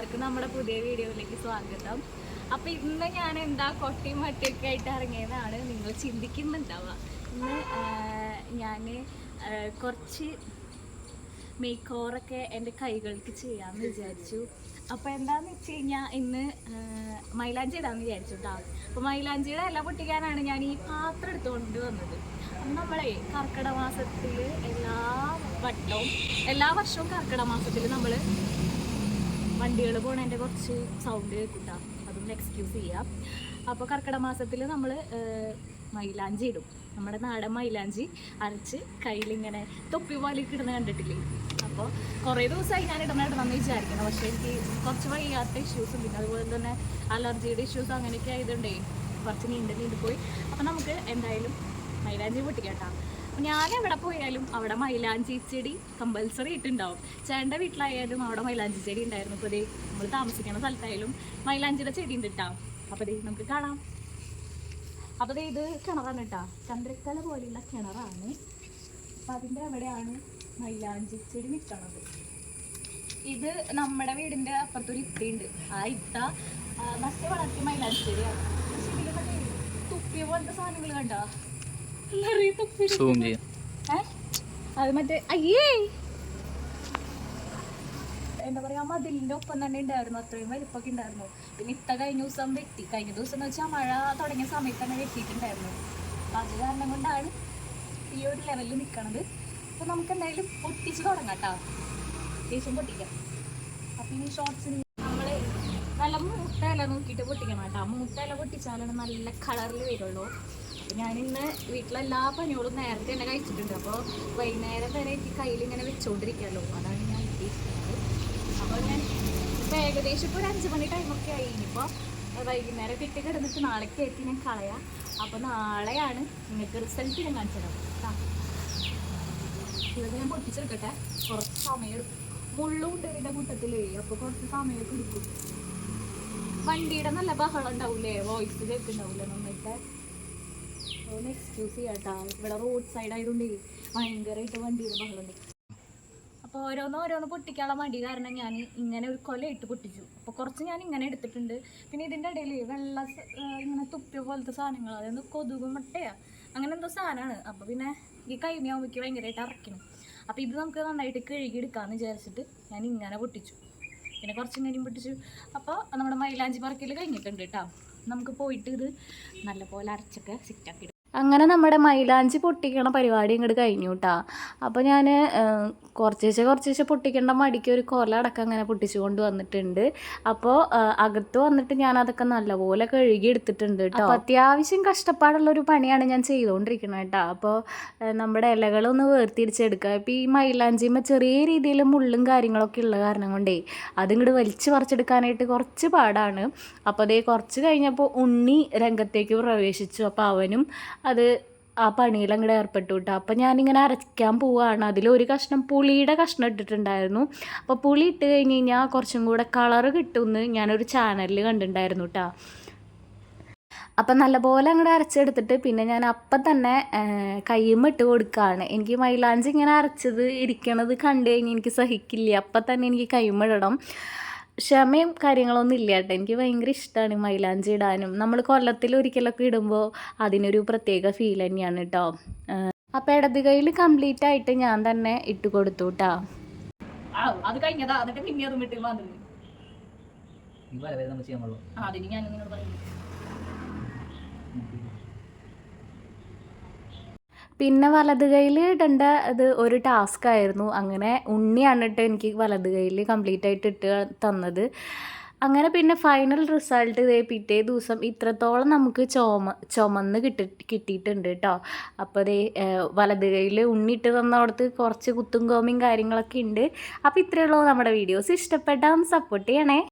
എല്ലാവർക്കും നമ്മുടെ പുതിയ വീഡിയോയിലേക്ക് സ്വാഗതം. അപ്പൊ ഇന്ന് ഞാൻ എന്താ കൊട്ടിയും മട്ടിയൊക്കെ ആയിട്ട് ഇറങ്ങിയതാണ്. നിങ്ങൾ ചിന്തിക്കുന്നുണ്ടാവുക ഇന്ന് ഞാൻ കുറച്ച് മേക്ക് ഓവറൊക്കെ എന്റെ കൈകൾക്ക് ചെയ്യാമെന്ന് വിചാരിച്ചു. അപ്പോൾ എന്താന്ന് വെച്ച് കഴിഞ്ഞാൽ ഇന്ന് മൈലാഞ്ചി ഇടാമെന്ന് വിചാരിച്ചു കേട്ടോ അപ്പോൾ മൈലാഞ്ചിയുടെ ഇല പൊട്ടിക്കാനാണ് ഞാൻ ഈ പാത്രം എടുത്തുകൊണ്ട് വന്നത്. നമ്മളെ കർക്കിടക മാസത്തിൽ എല്ലാ വട്ടവും എല്ലാ വർഷവും കർക്കിടക മാസത്തിൽ നമ്മൾ വണ്ടികൾ പോണതിന്റെ കുറച്ച് സൗണ്ട് കേൾക്കൂട്ടാ. അതൊന്ന് എക്സ്ക്യൂസ് ചെയ്യാം. അപ്പോൾ കർക്കിടക മാസത്തിൽ നമ്മൾ മൈലാഞ്ചി ഇടും. നമ്മുടെ നാടൻ മൈലാഞ്ചി അരച്ച് കയ്യിലിങ്ങനെ തൊപ്പി പോലെ കിടന്ന് കണ്ടിട്ടില്ലേ? അപ്പോൾ കുറേ ദിവസമായി ഞാൻ ഇടണ ഇടണമെന്ന് വിചാരിക്കണം പക്ഷേ എനിക്ക് കുറച്ച് വയ്യാത്ത ഇഷ്യൂസും പിന്നെ അതുപോലെ തന്നെ അലർജിയുടെ ഇഷ്യൂസ് അങ്ങനെയൊക്കെ ആയതുകൊണ്ടേ കുറച്ച് നീണ്ട് നീണ്ട് പോയി. അപ്പോൾ നമുക്ക് എന്തായാലും മൈലാഞ്ചി പൊട്ടിക്കട്ടാ ഞാൻ എവിടെ പോയാലും അവിടെ മൈലാഞ്ചി ചെടി കമ്പൽസറി ഇട്ടുണ്ടാവും ചേട്ടന്റെ വീട്ടിലായാലും അവിടെ മൈലാഞ്ചി ചെടി ഉണ്ടായിരുന്നു. ഇപ്പോൾ അതേ നമ്മൾ താമസിക്കുന്ന സ്ഥലത്തായാലും മൈലാഞ്ചിയുടെ ചെടി ഉണ്ട് കേട്ടോ അപ്പോൾ ദേ നമുക്ക് കാണാം. അപ്പോൾ ദേ ഇത് കിണറാണ് കേട്ടോ ചന്ദ്രക്കല പോലെയുള്ള കിണറാണ്. അപ്പം അതിന്റെ അവിടെയാണ് മൈലാഞ്ചി ചെടി നിൽക്കണത് ഇത് നമ്മുടെ വീടിന്റെ അപ്പുറത്തൊരു ഇത്തയുണ്ട് ആ ഇത്ത നട്ട് വളർത്തിയ മൈലാഞ്ചി ചെടിയാണ്. തുപ്പിയ പോലത്തെ സാധനങ്ങൾ കണ്ടോ? സൂം ചെയ്യാം? അത് മറ്റേ അയ്യേ! എന്താ പറയാ മതിലിന്റെ ഒപ്പം തന്നെ ഉണ്ടായിരുന്നു അത്രയും വലിപ്പൊക്കെ ഉണ്ടായിരുന്നു. പിന്നെ ഇത്ത കഴിഞ്ഞ ദിവസം വെട്ടി. കഴിഞ്ഞ ദിവസം എന്ന് വെച്ചാൽ മഴ തുടങ്ങിയ സമയത്ത് തന്നെ വെട്ടിയിട്ടുണ്ടായിരുന്നു. അത് കാരണം കൊണ്ടാണ് ഈ ഒരു ലെവലിൽ നിൽക്കണത് അപ്പൊ നമുക്ക് എന്തായാലും പൊട്ടിച്ച് തുടങ്ങാം കേട്ടോ. പൊട്ടിക്കാം. അപ്പൊ ഈ ഷോർട്സിന് നമ്മൾ നല്ല മൂത്ത ഇല നോക്കിയിട്ട് പൊട്ടിക്കണം കേട്ടോ. മൂത്ത ഇല പൊട്ടിച്ചാലാണ് നല്ല കളറിൽ വരുള്ളൂ. അപ്പൊ ഞാനിന്ന് വീട്ടിലെല്ലാ പണികളും നേരത്തെ തന്നെ കഴിച്ചിട്ടുണ്ട്. അപ്പോൾ വൈകുന്നേരം വരെ എനിക്ക് കയ്യിൽ ഇങ്ങനെ വെച്ചോണ്ടിരിക്കാമല്ലോ അതാണ് ഞാൻ ഉദ്ദേശിക്കുന്നത്. അപ്പോൾ ഞാൻ ഇപ്പം ഏകദേശം ഇപ്പോൾ ഒരു അഞ്ച് മണി ടൈമൊക്കെ ആയി. ഇനിയിപ്പോൾ വൈകുന്നേരം കിട്ടി കിടന്നിട്ട് നാളേക്ക് എത്തി ഞാൻ കളയാം. അപ്പോൾ നാളെയാണ് നിങ്ങൾക്ക് റിസൾട്ട് ഞാൻ കാണിച്ചു തരാം കേട്ടോ ഇതൊക്കെ ഞാൻ പൊട്ടിച്ചെടുക്കട്ടെ. കുറച്ച് സമയം മുള്ളും ഇതിന്റെ കൂട്ടത്തിലേ അപ്പോൾ കുറച്ച് സമയമൊക്കെ എടുക്കും. വണ്ടിയുടെ നല്ല ബഹളം ഉണ്ടാവൂലേ? വോയിസ് കേൾക്കുന്നുണ്ടാവൂലേ? നന്നായിട്ട്. ഒന്ന് എക്സ്ക്യൂസ് ഇവിടെ റോഡ് അപ്പോൾ ഓരോന്ന് ഓരോന്ന് പൊട്ടിക്കാനുള്ള മടി കാരണം ഞാൻ ഇങ്ങനെ ഒരു കൊല ഇട്ട് പൊട്ടിച്ചു. അപ്പോൾ കുറച്ച് ഞാൻ ഇങ്ങനെ എടുത്തിട്ടുണ്ട്. പിന്നെ ഇതിന്റെ ഇടയിൽ വെള്ള ഇങ്ങനെ തുപ്പിയ പോലത്തെ സാധനങ്ങൾ അതായത് കൊതുക് മുട്ടയാ. അങ്ങനെ എന്തോ സാധനമാണ് അപ്പോൾ പിന്നെ ഈ കൈമയാവുമ്പോഴേക്ക് ഭയങ്കരമായിട്ട് അറക്കണം അപ്പോൾ ഇത് നമുക്ക് നന്നായിട്ട് കഴുകി എടുക്കാമെന്ന് വിചാരിച്ചിട്ട് ഞാൻ ഇങ്ങനെ പൊട്ടിച്ചു. പിന്നെ കുറച്ച് ഇങ്ങനെയും പൊട്ടിച്ചു. അപ്പോൾ നമ്മുടെ മൈലാഞ്ചി പറക്കൽ കഴിഞ്ഞിട്ടുണ്ട് കേട്ടോ. നമുക്ക് പോയിട്ട് ഇത് നല്ലപോലെ അരച്ചൊക്കെ സെറ്റാക്കി അങ്ങനെ നമ്മുടെ മൈലാഞ്ചി പൊട്ടിക്കണ പരിപാടി ഇങ്ങോട്ട് കഴിഞ്ഞു കേട്ടോ അപ്പോൾ ഞാൻ കുറച്ചേശ്ശെ കുറച്ചേശ്ശെ പൊട്ടിക്കേണ്ട മടിക്ക് ഒരു കൊല അടക്കം അങ്ങനെ പൊട്ടിച്ചു കൊണ്ട് വന്നിട്ടുണ്ട്. അപ്പോൾ അകത്ത് വന്നിട്ട് ഞാൻ അതൊക്കെ നല്ലപോലെ കഴുകി എടുത്തിട്ടുണ്ട് കേട്ടോ അത്യാവശ്യം കഷ്ടപ്പാടുള്ള ഒരു പണിയാണ് ഞാൻ ചെയ്തുകൊണ്ടിരിക്കുന്നത് കേട്ടോ അപ്പോൾ നമ്മുടെ ഇലകളൊന്ന് വേർതിരിച്ചെടുക്കുക ഇപ്പോൾ ഈ മൈലാഞ്ചിമ്മ ചെറിയ രീതിയിൽ മുള്ളും കാര്യങ്ങളൊക്കെ ഉള്ള കാരണം കൊണ്ടേ അതിങ്ങോട്ട് വലിച്ചു പറിച്ചെടുക്കാനായിട്ട് കുറച്ച് പാടാണ്. അപ്പോൾ അതേ കുറച്ച് കഴിഞ്ഞപ്പോൾ ഉണ്ണി രംഗത്തേക്ക് പ്രവേശിച്ചു. അപ്പോൾ അവനും അത് ആ പണിയിൽ അങ്ങോട്ട് ഏർപ്പെട്ടു കേട്ടോ അപ്പോൾ ഞാനിങ്ങനെ അരയ്ക്കാൻ പോവുകയാണ് അതിലൊരു കഷ്ണം പുളിയുടെ കഷ്ണം ഇട്ടിട്ടുണ്ടായിരുന്നു. അപ്പോൾ പുളി ഇട്ട് കഴിഞ്ഞ് കഴിഞ്ഞാൽ കുറച്ചും കൂടെ കളറ് കിട്ടുമെന്ന് ഞാനൊരു ചാനലിൽ കണ്ടിട്ടുണ്ടായിരുന്നു കേട്ടോ അപ്പം നല്ലപോലെ അങ്ങോട്ട് അരച്ചെടുത്തിട്ട് പിന്നെ ഞാൻ അപ്പം തന്നെ കയ്യുമ്മ ഇട്ട് കൊടുക്കുകയാണ് എനിക്ക് മൈലാഞ്ചി ഇങ്ങനെ അരച്ചത് ഇരിക്കണത് കണ്ടു കഴിഞ്ഞ് എനിക്ക് സഹിക്കില്ല. അപ്പം തന്നെ എനിക്ക് കയ്യുമ്മ ഇടണം. ക്ഷമയും കാര്യങ്ങളൊന്നും ഇല്ല കേട്ടോ എനിക്ക് ഭയങ്കര ഇഷ്ടമാണ് മൈലാഞ്ചി ഇടാനും. നമ്മൾ കൊല്ലത്തിൽ ഒരിക്കലൊക്കെ ഇടുമ്പോൾ അതിനൊരു പ്രത്യേക ഫീൽ തന്നെയാണ് കേട്ടോ അപ്പം ഇടത് കയ്യിൽ കംപ്ലീറ്റ് ആയിട്ട് ഞാൻ തന്നെ ഇട്ട് കൊടുത്തു കേട്ടോ അത് കഴിഞ്ഞതാ. എന്നിട്ട് പിന്നെ അതും വിട്ട് വന്നത്. അതിന് ഞാൻ നിങ്ങളോട് പറയുന്നു പിന്നെ വലത് കയ്യിൽ ഇടേണ്ട ഇത് ഒരു ടാസ്ക് ആയിരുന്നു. അങ്ങനെ ഉണ്ണിയാണ് കേട്ടോ എനിക്ക് വലത് കയ്യിൽ കംപ്ലീറ്റ് ആയിട്ട് ഇട്ട് തന്നത്. അങ്ങനെ പിന്നെ ഫൈനൽ റിസൾട്ട് ഇതേ പിറ്റേ ദിവസം ഇത്രത്തോളം നമുക്ക് ചുമ ചുമന്ന് കിട്ടി കിട്ടിയിട്ടുണ്ട് കേട്ടോ അപ്പോൾ ഏഹ്, വലത് കയ്യിൽ ഉണ്ണിട്ട് തന്നോടത്ത് കുറച്ച് കുത്തും കോമയും കാര്യങ്ങളൊക്കെ ഉണ്ട് അപ്പോൾ ഇത്രയേ ഉള്ളൂ നമ്മുടെ വീഡിയോസ് ഇഷ്ടപ്പെട്ടാൽ സപ്പോർട്ട് ചെയ്യണേ.